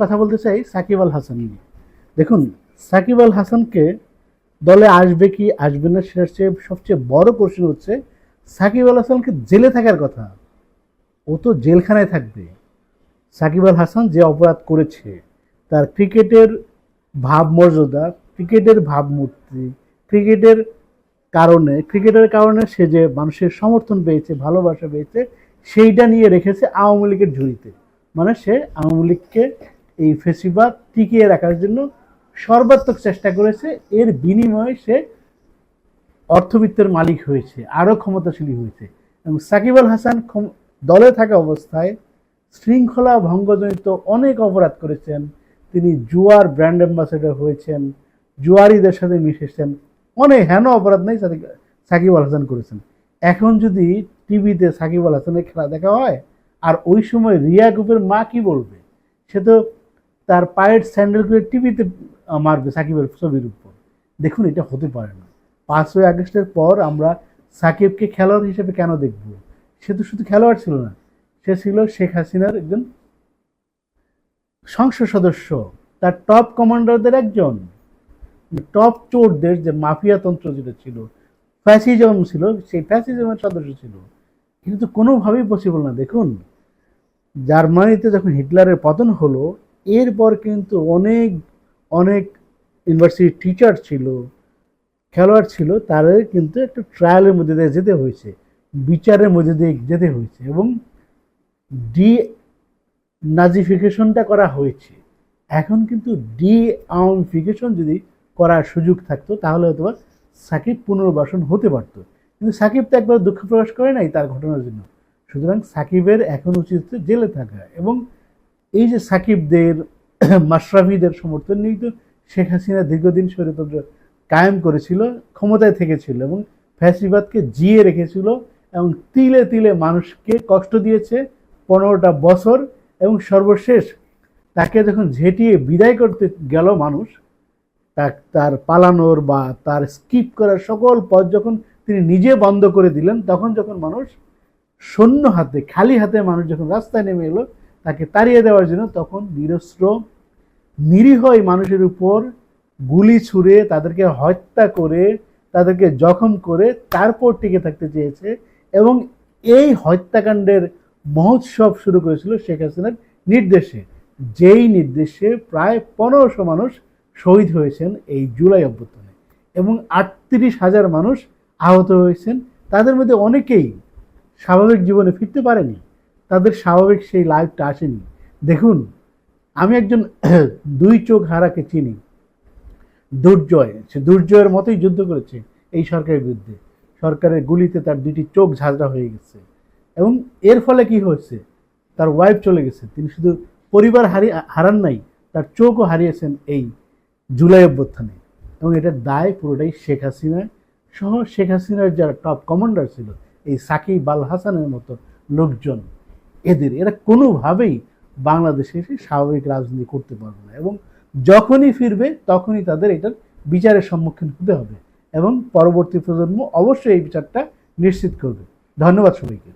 কথা বলতে চাই সাকিব আল হাসান নিয়ে। দেখুন, সাকিব আল হাসানকে দলে আসবে কি আসবে না সেটার চেয়ে সবচেয়ে বড় প্রশ্ন হচ্ছে, সাকিব আল হাসানকে জেলে থাকার কথা। ও তো জেলখানায় থাকবে। সাকিব আল হাসান যে অপরাধ করেছে, তার ক্রিকেটের ভাবমর্যাদা, ক্রিকেটের ভাবমূর্তি, ক্রিকেটের কারণে ক্রিকেটের কারণে সে যে মানুষের সমর্থন পেয়েছে, ভালোবাসা পেয়েছে, সেইটা নিয়ে রেখেছে আওয়ামী লীগের ঝুড়িতে। মানে সে আওয়ামী লীগকে এই ফেসিবাদ টিকিয়ে রাখার জন্য সর্বাত্মক চেষ্টা করেছে। এর বিনিময়ে সে অর্থবিত্তের মালিক হয়েছে, আরও ক্ষমতাশালী হয়েছে এবং সাকিব আল হাসান দলে থাকা অবস্থায় শৃঙ্খলা ভঙ্গজনিত অনেক অপরাধ করেছেন। তিনি জুয়ার ব্র্যান্ড অ্যাম্বাসেডর হয়েছেন, জুয়ারিদের সাথে মিশেছেন। অনেক হেন অপরাধ নেই সাকিব আল হাসান করেছেন। এখন যদি টিভিতে সাকিব আল হাসানের খেলা দেখা হয়, আর ওই সময় রিয়া গ্রুপের মা কি বলবে? সে তো তার পায়ের স্যান্ডেল করে টিভিতে মারবে সাকিবের ছবির উপর। দেখুন, এটা হতে পারে না। পাঁচই আগস্টের পর আমরা সাকিবকে খেলোয়াড় হিসেবে কেন দেখব? সে তো শুধু খেলোয়াড় ছিল না। সে ছিল শেখ হাসিনার একজন সংসদ সদস্য। তার টপ কমান্ডারদের একজন। টপ চোরদের যে মাফিয়া তন্ত্র যেটা ছিল ফ্যাসিজম ছিল, সেই ফ্যাসিজমের সদস্য ছিল। কিন্তু কোনোভাবেই পসিবল না। দেখুন, জার্মানিতে যখন হিটলারের পতন হলো এরপর কিন্তু অনেক অনেক ইউনিভার্সিটির টিচার ছিল, খেলোয়াড় ছিল, তাদের কিন্তু একটা ট্রায়ালের মধ্যে দিয়ে যেতে হয়েছে, বিচারের মধ্যে দিয়ে যেতে হয়েছে এবং ডি নাজিফিকেশনটা করা হয়েছে। এখন কিন্তু ডি আউনফিকেশন যদি করার সুযোগ থাকতো, তাহলে হয়তো সাকিব পুনর্বাসন হতে পারতো। কিন্তু সাকিব তো একবার দুঃখ প্রকাশ করে নাই তার ঘটনার জন্য। সুতরাং সাকিবের এখন উচিত জেলে থাকা এবং এই যে সাকিবদের, মাশরাফিদের সমর্থন নিয়েই তো শেখ হাসিনা দীর্ঘদিন স্বৈরতন্ত্র কায়েম করেছিল, ক্ষমতায় থেকেছিল এবং ফ্যাসিবাদকে জিয়ে রেখেছিল এবং তিলে তিলে মানুষকে কষ্ট দিয়েছে পনেরোটা বছর এবং সর্বশেষ তাকে যখন ঝেঁটিয়ে বিদায় করতে গেল মানুষ তার পালানোর বা তার স্কিপ করার সকল পথ যখন তিনি নিজে বন্ধ করে দিলেন, তখন যখন মানুষ শূন্য হাতে, খালি হাতে মানুষ যখন রাস্তায় নেমে এলো তাকে তাড়িয়ে দেওয়ার জন্য তখন নিরস্ত্র নিরীহ এই মানুষের উপর গুলি ছুঁড়ে তাদেরকে হত্যা করে, তাদেরকে জখম করে তারপর টিকে থাকতে চেয়েছে এবং এই হত্যাকাণ্ডের মহোৎসব শুরু করেছিল শেখ হাসিনার নির্দেশে। যেই নির্দেশে প্রায় পনেরোশো মানুষ শহীদ হয়েছেন এই জুলাই অভ্যুত্থানে এবং আটত্রিশ হাজার মানুষ আহত হয়েছেন। তাদের মধ্যে অনেকেই স্বাভাবিক জীবনে ফিরতে পারেনি। তাদের স্বাভাবিক সেই লাইফটা আসেনি। দেখুন, আমি একজন দুই চোখ হারাকে চিনি। দুর্জয়, সে দুর্জয়ের মতোই যুদ্ধ করেছে এই সরকারের বিরুদ্ধে। সরকারের গুলিতে তার দুটি চোখ ঝাঁঝরা হয়ে গেছে। এবং এর ফলে কি হয়েছে? তার ওয়াইফ চলে গেছে। তিনি শুধু পরিবার হারিয়ে হারান নাই, তার চোখও হারিয়েছেন এই জুলাই অভ্যুত্থানে। এবং এটার দায় পুরোটাই শেখ হাসিনা সহ শেখ হাসিনার যারা টপ কমান্ডার ছিল, এই সাকিব আল হাসানের মতো লোকজন। এদের। এরা কোনোভাবেই বাংলাদেশে এসে স্বাভাবিক রাজনীতি করতে পারবে না এবং যখনই ফিরবে তখনই তাদের এটার বিচারের সম্মুখীন হতে হবে এবং পরবর্তী প্রজন্ম অবশ্যই এই বিচারটা নিশ্চিত করবে। ধন্যবাদ সবাইকে।